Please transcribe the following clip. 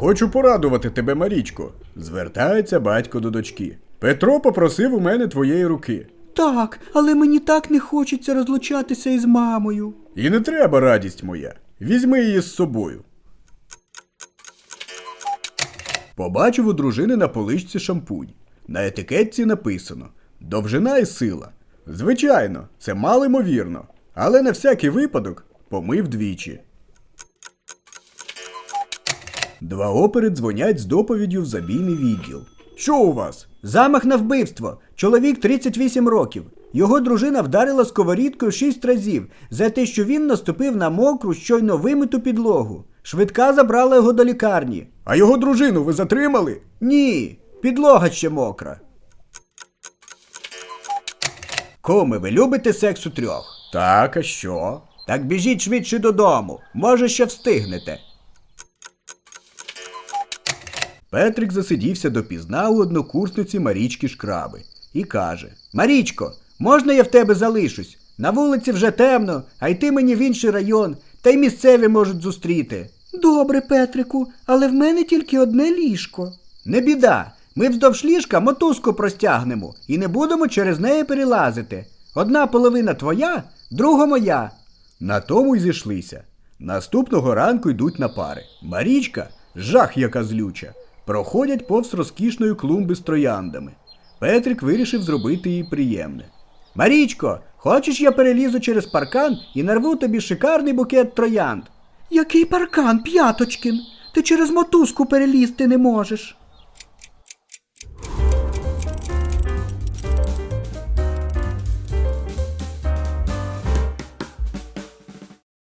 Хочу порадувати тебе, Марічко. Звертається батько до дочки. Петро попросив у мене твоєї руки. Так, але мені так не хочеться розлучатися із мамою. І не треба радість моя. Візьми її з собою. Побачив у дружини на поличці шампунь. На етикетці написано Довжина і сила. Звичайно, це мало ймовірно, але на всякий випадок помив двічі. Два опери дзвонять з доповіддю в забійний відділ. Що у вас? Замах на вбивство. Чоловік 38 років. Його дружина вдарила сковорідкою 6 разів за те, що він наступив на мокру, щойно вимиту підлогу. Швидка забрала його до лікарні. А його дружину ви затримали? Ні, підлога ще мокра. Куми, ви любите секс у трьох? Так, а що? Так біжіть швидше додому. Може, ще встигнете. Петрик засидівся допізна у однокурсниці Марічки Шкраби і каже: Марічко, можна я в тебе залишусь? На вулиці вже темно, а йти мені в інший район, та й місцеві можуть зустріти. Добре, Петрику, але в мене тільки одне ліжко. Не біда. Ми вздовж ліжка мотузку простягнемо і не будемо через неї перелазити. Одна половина твоя, друга моя. На тому й зійшлися. Наступного ранку йдуть на пари. Марічка, жах яка злюча, проходять повз розкішної клумби з трояндами. Петрик вирішив зробити їй приємне. Марічко, хочеш я перелізу через паркан і нарву тобі шикарний букет троянд? Який паркан, п'яточкін? Ти через мотузку перелізти не можеш.